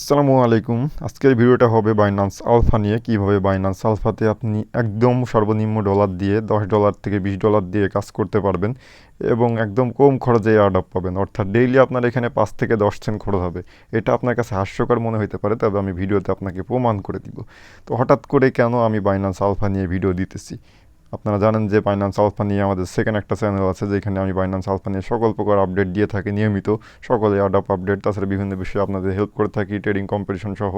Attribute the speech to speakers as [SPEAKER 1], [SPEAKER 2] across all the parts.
[SPEAKER 1] আসসালামু আলাইকুম। আজকের ভিডিওটা হবে বাইনান্স আলফা নিয়ে। কীভাবে বাইনান্স আলফাতে আপনি একদম সর্বনিম্ন ডলার দিয়ে, দশ ডলার থেকে বিশ ডলার দিয়ে কাজ করতে পারবেন এবং একদম কম খরচে অ্যাডাপ পাবেন। অর্থাৎ ডেইলি আপনার এখানে পাঁচ থেকে দশ সেন্ট খরচ হবে। এটা আপনার কাছে হাস্যকর মনে হতে পারে, তবে আমি ভিডিওতে আপনাকে প্রমাণ করে দিব। তো হঠাৎ করে কেন আমি বাইনান্স আলফা নিয়ে ভিডিও দিতেছি? আপনারা জানেন যে বাইনান্স আলফা নিয়ে আমাদের সেকেন্ড একটা চ্যানেল আছে, যেখানে আমি বাইনান্স আলফা নিয়ে সকল প্রকার আপডেট দিয়ে থাকি নিয়মিত। সকলে অ্যাডাপ আপডেট তাছাড়া বিভিন্ন বিষয়ে আপনাদের হেল্প করে থাকি ট্রেডিং কম্পিটিশন সহ।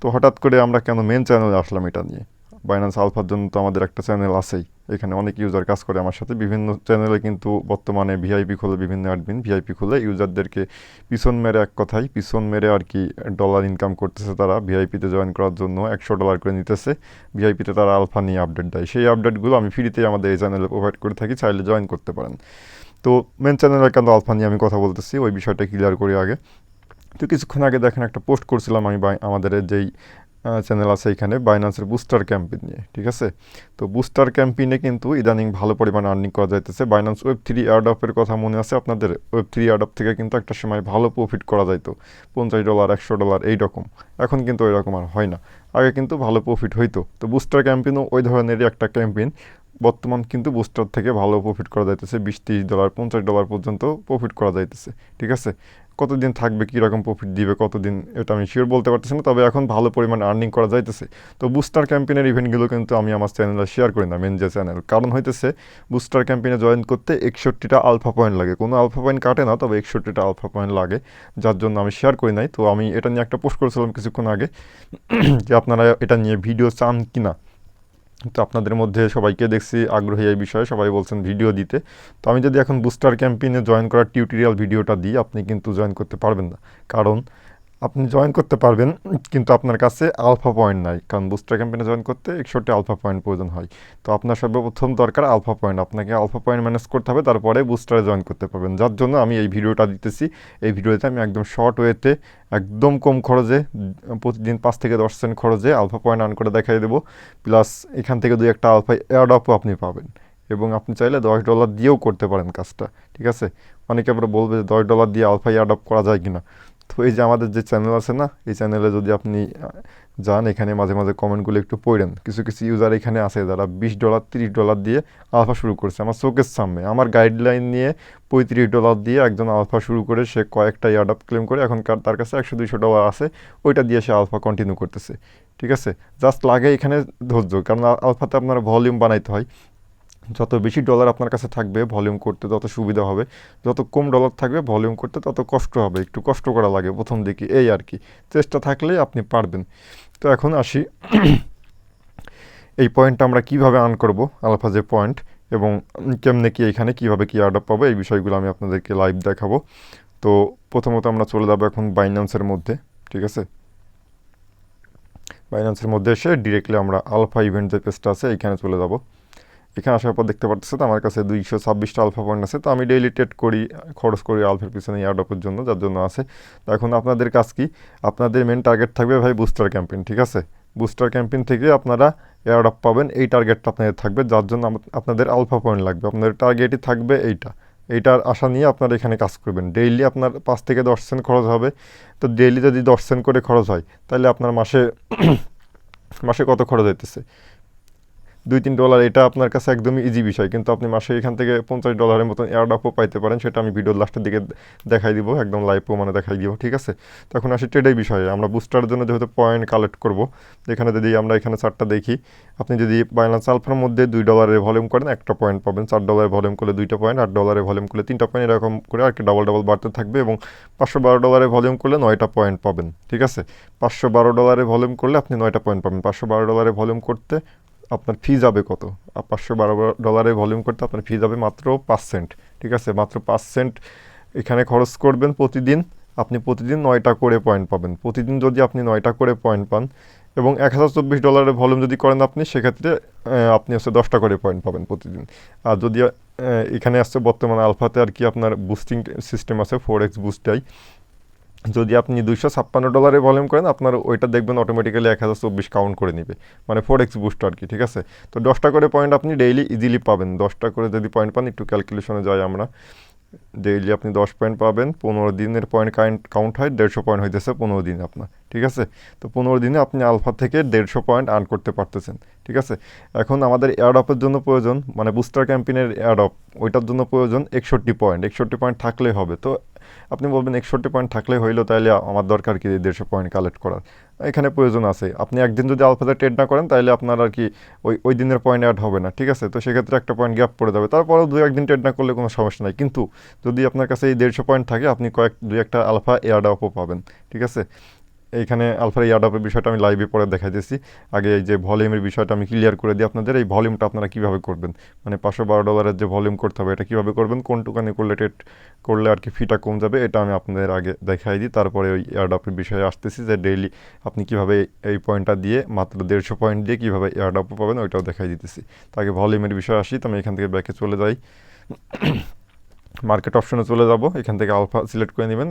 [SPEAKER 1] তো হঠাৎ করে আমরা কেন মেন চ্যানেলে আসলাম এটা নিয়ে? বাইনান্স আলফার জন্য তো আমাদের একটা চ্যানেল আছেই। এখানে অনেক ইউজার কাজ করে আমার সাথে। বিভিন্ন চ্যানেলে কিন্তু বর্তমানে ভিআইপি খুলে বিভিন্ন অ্যাডমিন ভিআইপি খুলে ইউজারদেরকে পিছন মেরে এক কথাই, পিছন মেরে আর কি ডলার ইনকাম করতেছে তারা। ভিআইপিতে জয়েন করার জন্য একশো ডলার করে নিতেছে। ভিআইপিতে তারা আলফা নিয়ে আপডেট দেয়। সেই আপডেটগুলো আমি ফ্রিতেই আমাদের এই চ্যানেলে প্রোভাইড করে থাকি। চাইলে জয়েন করতে পারেন। তো মেন চ্যানেলে কেন আলফা নিয়ে আমি কথা বলতেছি। ওই বিষয়টা ক্লিয়ার করি আগে। তো কিছুক্ষণ আগে দেখেন একটা পোস্ট করছিলাম আমি আমাদের যেই চ্যানেল আছে এখানে বাইনান্সের বুস্টার ক্যাম্পেইন নিয়ে, ঠিক আছে? তো বুস্টার ক্যাম্পেইনে কিন্তু ইদানিং ভালো পরিমাণে আর্নিং করা যাইতেছে। বাইনান্স ওয়েব থ্রি অ্যাডপের কথা মনে আছে আপনাদের? ওয়েব থ্রি অ্যাডপ থেকে কিন্তু একটা সময় ভালো প্রফিট করা যাইতো। পঞ্চাশ ডলার একশো ডলার এই রকম। এখন কিন্তু ওই রকম আর হয় না। আগে কিন্তু ভালো প্রফিট হইতো। তো বুস্টার ক্যাম্পেইনও ওই ধরনেরই একটা ক্যাম্পেইন বর্তমান কিন্তু বুস্টার থেকে ভালো প্রফিট করা যাইতেছে। বিশ, তিরিশ ডলার পঞ্চাশ ডলার পর্যন্ত প্রফিট করা যাইতেছে। ঠিক আছে? কতদিন থাকবে কীরকম প্রফিট দিবে, কতদিন এটা আমি শিওর বলতে পারতেছি না, তবে এখন ভালো পরিমাণ আর্নিং করা যাইতেছে। তো বুস্টার ক্যাম্পেনের ইভেন্টগুলো কিন্তু আমি আমার চ্যানেলে শেয়ার করি না মেন যে চ্যানেল কারণ হইতেছে বুস্টার ক্যাম্পেনে জয়েন করতে একষট্টিটা আলফা পয়েন্ট লাগে। কোনো আলফা পয়েন্ট কাটে না, তবে একষট্টিটা আলফা পয়েন্ট লাগে, যার জন্য আমি শেয়ার করি নাই। তো আমি এটা নিয়ে একটা পোস্ট করেছিলাম কিছুক্ষণ আগে, যে আপনারা এটা নিয়ে ভিডিও চান কি না তো আপনাদের মধ্যে সবাইকে দেখছি, আগ্রহী এই বিষয়ে সবাই বলছেন ভিডিও দিতে। তো আমি যদি এখন বুস্টার ক্যাম্পেইনে জয়েন করার টিউটোরিয়াল ভিডিওটা দিই, আপনি কিন্তু জয়েন করতে পারবেন না। কারণ আপনি জয়েন করতে পারবেন, কিন্তু আপনার কাছে আলফা পয়েন্ট নাই। কারণ বুস্টার ক্যাম্পেইনে জয়েন করতে একষট্টি আলফা পয়েন্ট প্রয়োজন হয়। তো আপনার সর্বপ্রথম দরকার আলফা পয়েন্ট আপনাকে আলফা পয়েন্ট ম্যানেজ করতে হবে, তারপরে বুস্টারে জয়েন করতে পারবেন। যার জন্য আমি এই ভিডিওটা দিতেছি। এই ভিডিওতে আমি একদম শর্ট ওয়েতে একদম কম খরচে, প্রতিদিন পাঁচ থেকে দশ সেন্ট খরচে আলফা পয়েন্ট আর্ন করে দেখাই দেবো। প্লাস এখান থেকে দুই একটা আলফা এয়ারডপও আপনি পাবেন। এবং আপনি চাইলে দশ ডলার দিয়েও করতে পারেন কাজটা, ঠিক আছে? অনেকে আবার বলবে যে দশ ডলার দিয়ে আলফা এয়ারডপ করা যায় কিনা। তো এই যে আমাদের যে চ্যানেল আছে না, এই চ্যানেলে যদি আপনি যান, এখানে মাঝে মাঝে কমেন্টগুলো একটু পড়েন। কিছু কিছু ইউজার এখানে আছে যারা বিশ ডলার তিরিশ ডলার দিয়ে আলফা শুরু করছে। আমার চোখের সামনে। আমার গাইডলাইন নিয়ে পঁয়ত্রিশ ডলার দিয়ে একজন আলফা শুরু করে সে কয়েকটা ইয়ার্ডআপ ক্লেম করে এখন কার- তার কাছে একশো, দুইশো ডলার আছে, ওইটা দিয়ে সে আলফা কন্টিনিউ করতেছে। ঠিক আছে? জাস্ট লাগে এখানে ধৈর্য, কারণ আলফাতে আপনার ভলিউম বানাইতে হয়। যত বেশি ডলার আপনার কাছে থাকবে ভলিউম করতে তত সুবিধা হবে। যত কম ডলার থাকবে ভলিউম করতে তত কষ্ট হবে, একটু কষ্ট করা লাগে প্রথম দিকে, এই আর কি। চেষ্টা থাকলে আপনি পারবেন। তো এখন আসি। এই পয়েন্টটা আমরা কীভাবে আর্ন করব আলফা যে পয়েন্ট এবং কেমনে কি এখানে কীভাবে কি অ্যাডাপ পাবো, এই বিষয়গুলো আমি আপনাদেরকে লাইভ দেখাবো। তো প্রথমত আমরা চলে যাব এখন বাইন্যান্সের মধ্যে, ঠিক আছে? বাইন্যান্সের মধ্যে এসে ডিরেক্টলি আমরা আলফা ইভেন্ট যে পেজটা আছে এখানে চলে যাব। এখানে আসার পর দেখতে পারতেছে তো আমার কাছে দুইশো ছাব্বিশটা আলফা পয়েন্ট আছে। তো আমি ডেইলি ট্রেড করি, খরচ করি আলফার পিছনে এয়ারডপের জন্য যার জন্য আছে। তো এখন আপনাদের কাজ কি? আপনাদের মেন টার্গেট থাকবে ভাই বুস্টার ক্যাম্পেইন ঠিক আছে? বুস্টার ক্যাম্পেইন থেকে আপনারা এয়ারডপ পাবেন, এই টার্গেটটা আপনাদের থাকবে, যার জন্য আপনাদের আলফা পয়েন্ট লাগবে। আপনাদের টার্গেটই থাকবে এইটা। এইটার আশা নিয়ে আপনারা এখানে কাজ করবেন। ডেইলি আপনার পাঁচ থেকে দশ সেন্ট খরচ হবে। তো ডেইলি যদি দশ সেন্ট করে খরচ হয়, তাহলে আপনার মাসে মাসে কত খরচ হইতেছে? দুই তিন ডলার এটা আপনার কাছে একদমই ইজি বিষয়। কিন্তু আপনি মাসে এখান থেকে পঞ্চাশ ডলারের মতন এয়ারডপও পাইতে পারেন, সেটা আমি ভিডিওর লাস্টের দিকে দেখাই দিব, একদম লাইভ প্রমাণে দেখাই দিব, ঠিক আছে? তখন আসি ট্রেডের বিষয়ে। আমরা বুস্টারের জন্য যেহেতু পয়েন্ট কালেক্ট করব, এখানে যদি আমরা এখানে চারটা দেখি, আপনি যদি বাইনান্স আলফার মধ্যে দুই ডলারের ভলিউম করেন, একটা পয়েন্ট পাবেন। চার ডলারের ভলিউম করলে দুইটা পয়েন্ট আট ডলারের ভলিউম করলে তিনটা পয়েন্ট এরকম করে আর কি ডাবল ডাবল বাড়তে থাকবে এবং পাঁচশো বারো ডলারের ভলিউম করলে নয়টা পয়েন্ট পাবেন, ঠিক আছে? পাঁচশো বারো ডলারের ভলিউম করলে আপনি নয়টা পয়েন্ট পাবেন। পাঁচশো বারো ডলারের ভলিউম করতে আপনার ফি যাবে কত? পাঁচশো বারো ডলারের ভলিউম করতে আপনার ফি যাবে মাত্র পাঁচ সেন্ট ঠিক আছে? মাত্র পাঁচ সেন্ট এখানে খরচ করবেন প্রতিদিন, আপনি প্রতিদিন নয়টা করে পয়েন্ট পাবেন। প্রতিদিন যদি আপনি নয়টা করে পয়েন্ট পান এবং এক হাজার চব্বিশ ডলারের ভলিউম যদি করেন আপনি, সেক্ষেত্রে আপনি হচ্ছে দশটা করে পয়েন্ট পাবেন প্রতিদিন। আর যদি এখানে আসছে বর্তমানে আলফাতে আর কি আপনার বুস্টিং সিস্টেম আছে ফোর এক্স বুস্টাই যদি আপনি দুইশো ছাপ্পান্ন ডলারে ভলিউম করেন, আপনার ওইটা দেখবেন অটোমেটিক্যালি এক হাজার চব্বিশ কাউন্ট করে নেবে। মানে ফোর এক্স বুস্ট আর কি, ঠিক আছে? তো দশটা করে পয়েন্ট আপনি ডেইলি ইজিলি পাবেন। দশটা করে যদি পয়েন্ট পান, একটু ক্যালকুলেশনে যাই আমরা। ডেইলি আপনি দশ পয়েন্ট পাবেন, পনেরো দিনের পয়েন্ট কাউন্ট কাউন্ট হয়, দেড়শো পয়েন্ট হইতেছে পনেরো দিন আপনার, ঠিক আছে? তো পনেরো দিনে আপনি আলফা থেকে দেড়শো পয়েন্ট আর্ন করতে পারতেছেন, ঠিক আছে? এখন আমাদের এয়ারডপের জন্য প্রয়োজন মানে বুস্টার ক্যাম্পেইনের এয়ারডপ ওইটার জন্য প্রয়োজন একষট্টি পয়েন্ট একষট্টি পয়েন্ট থাকলেই হবে। তো আপনি বলবেন একষট্টি পয়েন্ট থাকলে হইল তাহলে আমার দরকার কি দেড়শো পয়েন্ট কালেক্ট করার? এখানে প্রয়োজন আছে। আপনি একদিন যদি আলফাতে ট্রেড না করেন তাহলে আপনার আর কি ওই ওই দিনের পয়েন্ট অ্যাড হবে না, ঠিক আছে? তো সেক্ষেত্রে একটা পয়েন্ট গ্যাপ পড়ে যাবে। তারপরেও দু একদিন ট্রেড না করলে কোনো সমস্যা নাই। কিন্তু যদি আপনার কাছে এই দেড়শো পয়েন্ট থাকে, আপনি কয়েক, দুই একটা আলফা এয়ারডপও পাবেন, ঠিক আছে? এইখানে আলফার ইয়ারডপের বিষয়টা আমি লাইভে পরে দেখাই দিয়েছি আগে এই যে ভলিউমের বিষয়টা আমি ক্লিয়ার করে দিই আপনাদের, এই ভলিউমটা আপনারা কীভাবে করবেন? মানে পাঁচশো বারো ডলারের যে ভলিউম করতে হবে, এটা কীভাবে করবেন? কোন করলে টেট করলে আর কি ফিটা কম যাবে, এটা আমি আপনাদের আগে দেখাই দিই। তারপরে ওই এয়ারডপের বিষয়ে আসতেছি যে ডেইলি আপনি কীভাবে এই পয়েন্টটা দিয়ে মাত্র দেড়শো পয়েন্ট দিয়ে কীভাবে এয়ারডপ পাবেন, ওইটাও দেখাই দিতেছি। তাকে ভলিউমের বিষয়ে আসি, তো আমি এখান থেকে ব্যাকে চলে যাই। মার্কেট অপশনে চলে যাব, এখান থেকে আলফা সিলেক্ট করে নেবেন।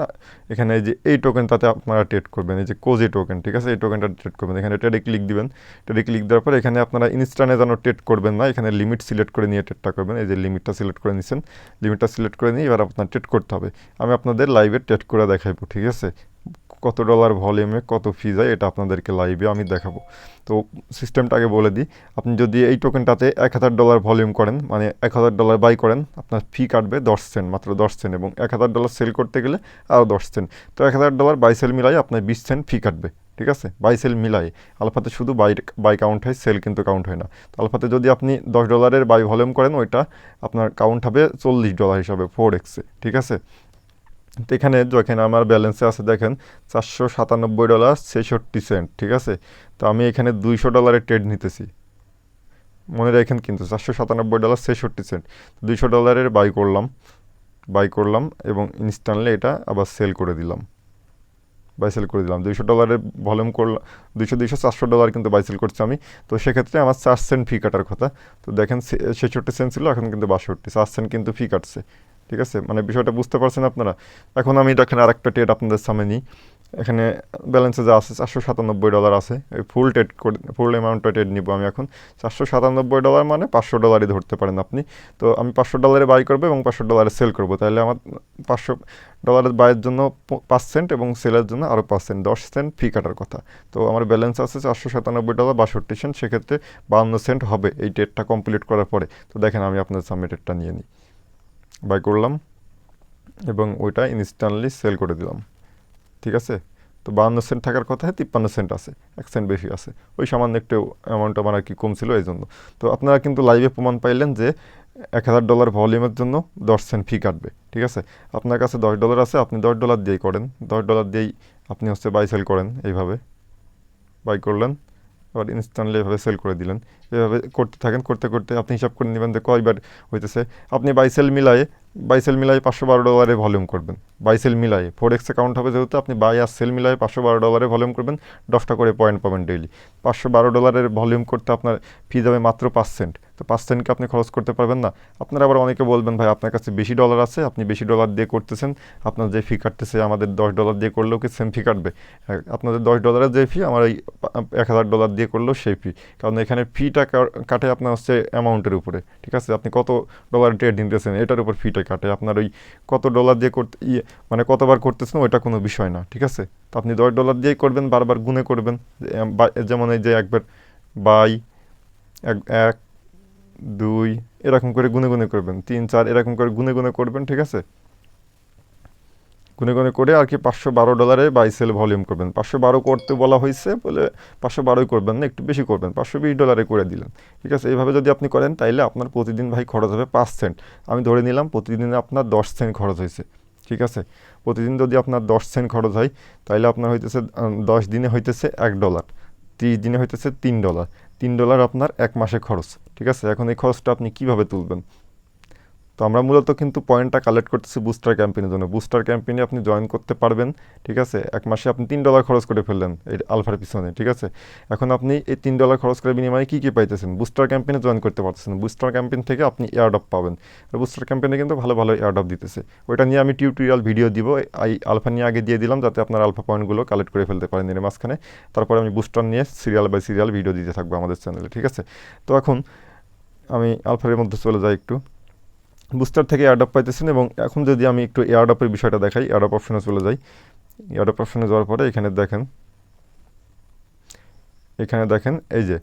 [SPEAKER 1] এখানে যে এই টোকেন তাতে আপনারা ট্রেড করবেন, এই যে কোজি টোকেন ঠিক আছে? এই টোকেনটা ট্রেড করবেন। এখানে ট্রেডে ক্লিক দিবেন। ট্রেডে ক্লিক দেওয়ার পর এখানে আপনারা ইনস্টানে যেন ট্রেড করবেন না, এখানে লিমিট সিলেক্ট করে নিয়ে ট্রেডটা করবেন। এই যে লিমিটটা সিলেক্ট করে নিচ্ছেন লিমিটটা সিলেক্ট করে নিয়ে এবার আপনার ট্রেড করতে হবে। আমি আপনাদের লাইভে ট্রেড করে দেখাইবো, ঠিক আছে? কত ডলার ভলিউমে কত ফি যায় এটা আপনাদেরকে লাইভে আমি দেখাবো। তো সিস্টেমটা আগে বলে দিই, আপনি যদি এই টোকেনটাতে এক হাজার ডলার ভলিউম করেন মানে এক হাজার ডলার বাই করেন, আপনার ফি কাটবে দশ সেন্ট মাত্র দশ সেন্ট এবং এক হাজার ডলার সেল করতে গেলে আরও দশ সেন্ট তো এক হাজার ডলার বাই সেল মিলাই আপনার বিশ সেন্ট ফি কাটবে, ঠিক আছে? বাই সেল মিলাই আলফাতে শুধু বাই বাই কাউন্ট হয় সেল কিন্তু কাউন্ট হয় না। তো আলফাতে যদি আপনি দশ ডলারের বাই ভলিউম করেন, ওইটা আপনার কাউন্ট হবে চল্লিশ ডলার হিসাবে ফোর এক্সে ঠিক আছে? তো এখানে যখন আমার ব্যালেন্সে আছে দেখেন চারশো সাতানব্বই ডলার ছেষট্টি সেন্ট, ঠিক আছে? তো আমি এখানে দুইশো ডলারের ট্রেড নিতেছি। মনে রাখেন কিন্তু চারশো সাতানব্বই ডলার ছেষট্টি সেন্ট দুইশো ডলারের বাই করলাম বাই করলাম এবং ইনস্ট্যান্টলি এটা আবার সেল করে দিলাম। বাই সেল করে দিলাম। দুইশো ডলারের ভলিউম করলাম দুইশো দুইশো চারশো ডলার কিন্তু বাই সেল করছি আমি। তো সেক্ষেত্রে আমার চার সেন্ট ফি কাটার কথা। তো দেখেন ছেষট্টি সেন্ট ছিল, এখন কিন্তু বাষট্টি, চার সেন্ট কিন্তু ফি কাটছে। ঠিক আছে? মানে বিষয়টা বুঝতে পারছেন আপনারা? এখন আমি দেখেন আরেকটা ট্রেড আপনাদের সামনে নিই। এখানে ব্যালেন্সে যা আছে চারশো সাতানব্বই ডলার আছে। ওই ফুল ট্রেড করে ফুল অ্যামাউন্টটা ট্রেড নিব আমি এখন। চারশো সাতানব্বই ডলার মানে পাঁচশো ডলারই ধরতে পারেন আপনি। তো আমি পাঁচশো ডলারে বাই করব এবং পাঁচশো ডলারে সেল করব। তাহলে আমার পাঁচশো ডলারের বাইয়ের জন্য পাঁচ সেন্ট এবং সেলের জন্য আরও পাঁচ সেন্ট দশ সেন্ট ফি কাটার কথা। তো আমার ব্যালেন্স আছে চারশো সাতানব্বই ডলার বাষট্টি সেন্ট সেক্ষেত্রে বাউন্ন সেন্ট হবে এই ট্রেডটা কমপ্লিট করার পরে। তো দেখেন আমি আপনার সামনে ট্রেডটা নিয়ে নিই। বাই করলাম এবং ওইটা ইনস্ট্যান্টলি সেল করে দিলাম। ঠিক আছে? তো বাহান্ন সেন্ট থাকার কথা, তিপ্পান্ন সেন্ট আছে, এক সেন্ট বেশি আছে। ওই সামান্য একটু অ্যামাউন্ট আমার আর কি কম ছিল এই জন্য তো আপনারা কিন্তু লাইভে প্রমাণ পাইলেন যে এক হাজার ডলার ভলিউমের জন্য দশ সেন্ট ফি কাটবে। ঠিক আছে? আপনার কাছে দশ ডলার আছে, আপনি দশ ডলার দিয়েই করেন। দশ ডলার দিয়েই আপনি হচ্ছে বাই সেল করেন এইভাবে। বাই করলেন, আবার ইনস্ট্যান্টলি এভাবে সেল করে দিলেন। এভাবে করতে থাকেন, করতে করতে আপনি হিসাব করে নেবেন যে কয়বার হইতেছে। আপনি বাইসেল মিলায়ে বাই সেল মিলাই পাঁচশো বারো ডলারে ভলিউম করবেন। বাই সেল মিলাই ফোর এক্স অ্যাকাউন্ট হবে যেহেতু, আপনি বাই আর সেল মিলাই পাঁচশো বারো ডলারে ভলিউম করবেন। দশটা করে পয়েন্ট পাবেন ডেইলি পাঁচশো বারো ডলারের ভলিউম করতে আপনার ফি যাবে মাত্র পাঁচ সেন্ট তো পাঁচ সেন্টকে আপনি খরচ করতে পারবেন না। আপনারা আবার অনেকে বলবেন, ভাই, আপনার কাছে বেশি ডলার আছে, আপনি বেশি ডলার দিয়ে করতেছেন। আপনার যে ফি কাটতেছে, আমাদের দশ ডলার দিয়ে করলেও কি সেম ফি কাটবে? আপনাদের দশ ডলারের যে ফি আমার এই এক হাজার ডলার দিয়ে করলেও সেই ফি কারণ এখানে ফিটা কাটে আপনার হচ্ছে অ্যামাউন্টের উপরে, ঠিক আছে? আপনি কত ডলার ট্রেড নিতেছেন এটার উপর ফিটা কাটে। আপনার ওই কত ডলার দিয়ে করতে ইয়ে মানে কতবার করতেছেন, ওইটা কোনো বিষয় না, ঠিক আছে? তো আপনি দশ ডলার দিয়েই করবেন, বারবার গুনে করবেন যেমন এই যে একবার বাই, এক এক, দুই, এরকম করে গুনে গুনে করবেন, তিন, চার, এরকম করে গুনে গুনে করবেন, ঠিক আছে? গুনে গুনে করে আর কি পাঁচশো বারো ডলারে বাই সেল ভলিউম করবেন। পাঁচশো বারো করতে বলা হয়েছে বলে পাঁচশো বারোই করবেন না, একটু বেশি করবেন। পাঁচশো বিশ ডলারে করে দিলেন। ঠিক আছে, এইভাবে যদি আপনি করেন তাইলে আপনার প্রতিদিন ভাই খরচ হবে পাঁচ সেন্ট আমি ধরে নিলাম প্রতিদিনে আপনার দশ সেন্ট খরচ হয়েছে। ঠিক আছে? প্রতিদিন যদি আপনার দশ সেন্ট খরচ হয় তাহলে আপনার হইতেছে দশ দিনে হইতেছে এক ডলার তিরিশ দিনে হইতেছে তিন ডলার তিন ডলার আপনার এক মাসে খরচ। ঠিক আছে? এখন এই খরচটা আপনি কীভাবে তুলবেন? তো আমরা মূলত কিন্তু পয়েন্টটা কালেক্ট করতেছি বুস্টার ক্যাম্পেইনের জন্য। বুস্টার ক্যাম্পেইনে আপনি জয়েন করতে পারবেন, ঠিক আছে? এক মাসে আপনি তিন ডলার খরচ করে ফেললেন এই আলফার পিছনে, ঠিক আছে? এখন আপনি এই তিন ডলার খরচ করে বিনিময়ে কী কী পাইতেছেন? বুস্টার ক্যাম্পেইনে জয়েন করতে পারতেছেন। বুস্টার ক্যাম্পেইন থেকে আপনি এয়ারডপ পাবেন। আর বুস্টার ক্যাম্পেইনে কিন্তু ভালো ভালো এয়ারডপ দিতেছে। ওইটা নিয়ে আমি টিউটোরিয়াল ভিডিও দিব। এই আলফা নিয়ে আগে দিয়ে দিলাম যাতে আপনার আলফা পয়েন্টগুলো কালেক্ট করে ফেলতে পারেন এর মাঝখানে। তারপরে আমি বুস্টার নিয়ে সিরিয়াল বাই সিরিয়াল ভিডিও দিতে থাকব আমাদের চ্যানেলে ঠিক আছে? তো এখন আমি আলফারের মধ্যে চলে যাই একটু। বুস্টার থেকে এয়ারডপ পাইতেছেন এবং এখন যদি আমি একটু এয়ারডপের বিষয়টা দেখাই এয়ারডপ অপশনে চলে যাই। এয়ারডপ অপশনে যাওয়ার পরে এখানে দেখেন এখানে দেখেন, এই যে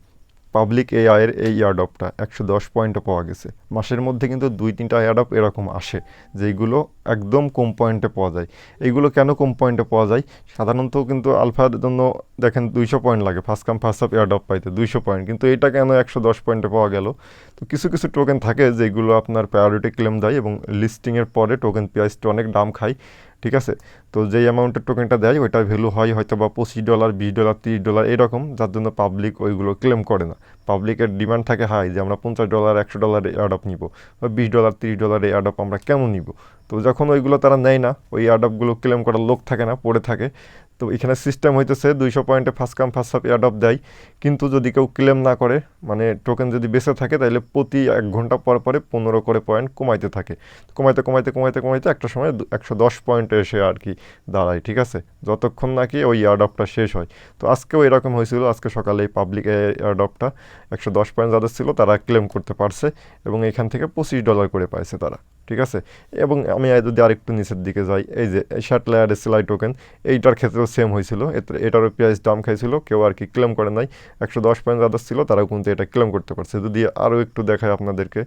[SPEAKER 1] পাবলিক এআই এর এই ইয়ারডপটা একশো দশ পয়েন্টে পাওয়া গেছে। মাসের মধ্যে কিন্তু দুই তিনটা ইয়ারডপ এরকম আসে, যেইগুলো একদম কম পয়েন্টে পাওয়া যায়। এইগুলো কেন কম পয়েন্টে পাওয়া যায়? সাধারণত কিন্তু আলফার জন্য দেখেন দুইশো পয়েন্ট লাগে first come first up airdrop পাইতে দুইশো পয়েন্ট কিন্তু এটা কেন একশো দশ পয়েন্টে পাওয়া গেল? তো কিছু কিছু টোকেন থাকে যেগুলো আপনার প্রায়োরিটি ক্লেম দেয় এবং লিস্টিংয়ের পরে টোকেন প্রাইসটা অনেক দাম খায়। ঠিক আছে? তো যেই অ্যামাউন্টের টোকেনটা দেয়, ওইটার ভ্যালু হয় হয়তো বা পঁচিশ ডলার বিশ ডলার তিরিশ ডলার এরকম, যার জন্য পাবলিক ওইগুলো ক্লেম করে না। পাবলিকের ডিমান্ড থাকে, হাই, যে আমরা পঞ্চাশ ডলার একশো ডলারে অ্যাডপ নিব বা বিশ ডলার তিরিশ ডলারে অ্যাডপ আমরা কেন নিব? তো যখন ওইগুলো তারা নেয় না, ওই অ্যাডপগুলো ক্লেম করার লোক থাকে না, পড়ে থাকে। তো এখানে সিস্টেম হইতেছে দুইশো পয়েন্টে first come first serve airdrop দেয়। কিন্তু যদি কেউ ক্লেম না করে মানে টোকেন যদি বেঁচে থাকে তাহলে প্রতি এক ঘণ্টা পর পরে পনেরো করে পয়েন্ট কমাইতে থাকে। কমাইতে কমাইতে কমাইতে কমাইতে একটা সময় একশো দশ পয়েন্টে এসে আর কি দাঁড়ায়, ঠিক আছে? যতক্ষণ নাকি ওই এয়ারডপটা শেষ হয়। তো আজকেও এরকম হয়েছিল, আজকে সকালে পাবলিক এয়ারডপটা একশো দশ পয়েন্ট যাদের ছিল, তারা ক্লেম করতে পারছে এবং এখান থেকে পঁচিশ ডলার করে পাইছে তারা। ঠিক আছে? এবং আমি যদি আরেকটু নিচের দিকে যাই, এই যে শার্ট লেয়ারের সেলাই টোকেন এইটার ক্ষেত্রেও সেম হয়েছিল। এটারও প্রাইস দাম খাইছিল, কেউ আর কি ক্লেম করে নাই। একশো দশ পয়েন্ট যাদের ছিল, তারাও কিন্তু এটা ক্লেম করতে পারছে। যদি আরও একটু দেখায় আপনাদেরকে,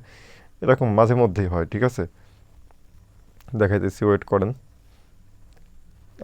[SPEAKER 1] এরকম মাঝে মধ্যেই হয়, ঠিক আছে? দেখাইতেছি ওয়েট করেন।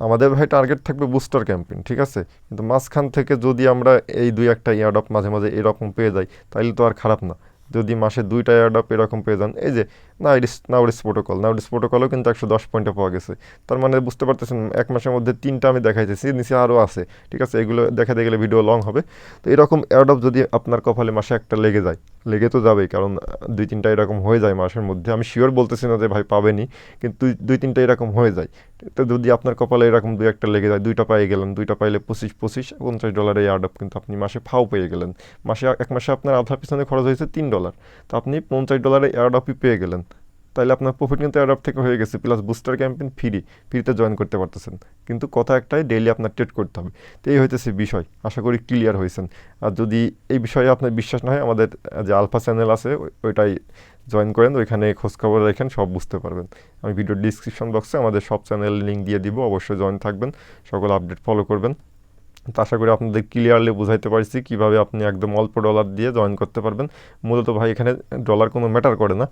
[SPEAKER 1] আমাদের ভাই টার্গেট থাকবে বুস্টার ক্যাম্পেইন ঠিক আছে? কিন্তু মাঝখান থেকে যদি আমরা এই দুই একটা ইয়ার্ডপ মাঝে মাঝে এরকম পেয়ে যাই তাহলে তো আর খারাপ না। যদি মাসে দুইটা ইয়ার্ডপ এরকম পেয়ে যান, এই যে নাউডিস নাউডিস প্রোটোকল নাউডিস প্রোটোকলও কিন্তু একশো দশ পয়েন্টে পাওয়া গেছে। তার মানে বুঝতে পারতেছেন, এক মাসের মধ্যে তিনটা আমি দেখাইতেছি, নিচে আরও আছে, ঠিক আছে? এগুলো দেখাতে গেলে ভিডিও লং হবে। তো এরকম এয়ারডপ যদি আপনার কপালে মাসে একটা লেগে যায়, লেগে তো যাবেই, কারণ দুই তিনটা এরকম হয়ে যায় মাসের মধ্যে। আমি শিওর বলতেছি না যে ভাই পাবেনি, কিন্তু দুই- তিনটা এরকম হয়ে যায়। তো যদি আপনার কপালে এরকম দুই একটা লেগে যায়, দুইটা পাই গেলেন, দুইটা পাইলে পঁচিশ পঁচিশ, পঞ্চাশ ডলারের এয়ারডপ কিন্তু আপনি মাসে ফাও পেয়ে গেলেন। মাসে এক মাসে আপনার আধার পিছনে খরচ হয়েছে তিন ডলার তো আপনি পঞ্চাশ ডলারের এয়ারডপই পেয়ে গেলেন। তাহলে আপনার প্রফিট কিন্তু অ্যাডাপ থেকে হয়ে গেছে প্লাস বুস্টার ক্যাম্পেন ফ্রি ফ্রিতে জয়েন করতে পারতেছেন। কিন্তু কথা একটাই ডেইলি আপনার ট্রেড করতে হবে। তো এই হইতেছে বিষয়, আশা করি ক্লিয়ার হয়েছেন আর যদি এই বিষয়ে আপনার বিশ্বাস না হয়, আমাদের যে আলফা চ্যানেল আছে ওইটাই জয়েন করেন, ওইখানে খোঁজখবর রাখেন সব বুঝতে পারবেন। আমি ভিডিও ডিসক্রিপশন বক্সে আমাদের সব চ্যানেল লিঙ্ক দিয়ে দিব, অবশ্যই জয়েন থাকবেন, সকল আপডেট ফলো করবেন। তো আশা করি আপনাদের ক্লিয়ারলি বুঝাইতে পারছি কীভাবে আপনি একদম অল্প ডলার দিয়ে জয়েন করতে পারবেন। মূলত ভাই, এখানে ডলার কোনো ম্যাটার করে না।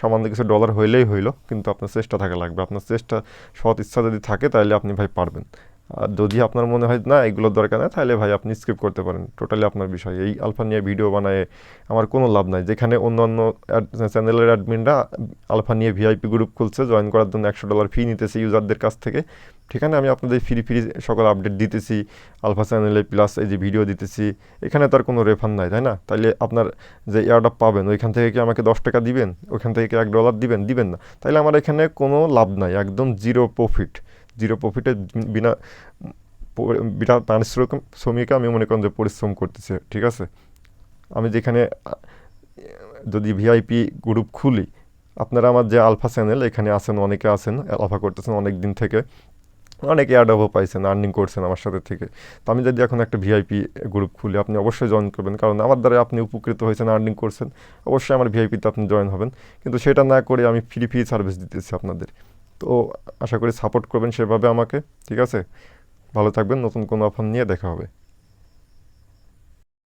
[SPEAKER 1] সামান্য কিছু ডলার হইলেই হইল, কিন্তু আপনার চেষ্টা থাকা লাগবে। আপনার চেষ্টা, সৎ ইচ্ছা যদি থাকে, তাহলে আপনি ভাই পারবেন। আর যদি আপনার মনে হয়, না এগুলোর দরকার নেই, তাহলে ভাই আপনি স্কিপ করতে পারেন। টোটালি আপনার বিষয়। এই আলফা নিয়ে ভিডিও বানায় আমার কোনো লাভ নাই। যেখানে অন্য অন্য চ্যানেলের অ্যাডমিনরা আলফা নিয়ে ভিআইপি গ্রুপ খুলছে জয়েন করার জন্য একশো ডলার ফি নিতেছে ইউজারদের কাছ থেকে। ঠিকানা আমি আপনাদের ফ্রি ফ্রি সকল আপডেট দিতেছি, আলফা চ্যানেলে প্লাস এই যে ভিডিও দিতেছি। এখানে তার কোনো রেফার নাই, তাই না? তাইলে আপনার যে এয়ারডপ পাবেন, ওইখান থেকে কি আমাকে দশ টাকা দিবেন? ওইখান থেকে কি এক ডলার দিবেন? দিবেন না। তাইলে আমার এখানে কোনো লাভ নাই, একদম জিরো প্রফিট জিরো প্রফিটে বিনা বিনা পারিশ্রমিক, শ্রমিকে আমি মনে করেন যে পরিশ্রম করতেছি, ঠিক আছে? আমি যেখানে, যদি ভিআইপি গ্রুপ খুলি, আপনারা আমার যে আলফা চ্যানেল এখানে আছেন, অনেকে আছেন আলফা করতেছেন অনেক দিন থেকে, অনেকে অ্যাডাবও পাইছেন আর্নিং করছেন আমার সাথে থেকে। তো আমি যদি এখন একটা ভিআইপি গ্রুপ খুলি, আপনি অবশ্যই জয়েন করবেন, কারণ আমার দ্বারা আপনি উপকৃত হয়েছেন আর্নিং করছেন, অবশ্যই আমার ভিআইপিতে আপনি জয়েন হবেন। কিন্তু সেটা না করে আমি ফ্রি ফ্রি সার্ভিস দিতেছি আপনাদের। তো আশা করি সাপোর্ট করবেন সেভাবে আমাকে, ঠিক আছে? ভালো থাকবেন, নতুন কোনো অফার নিয়ে দেখা হবে।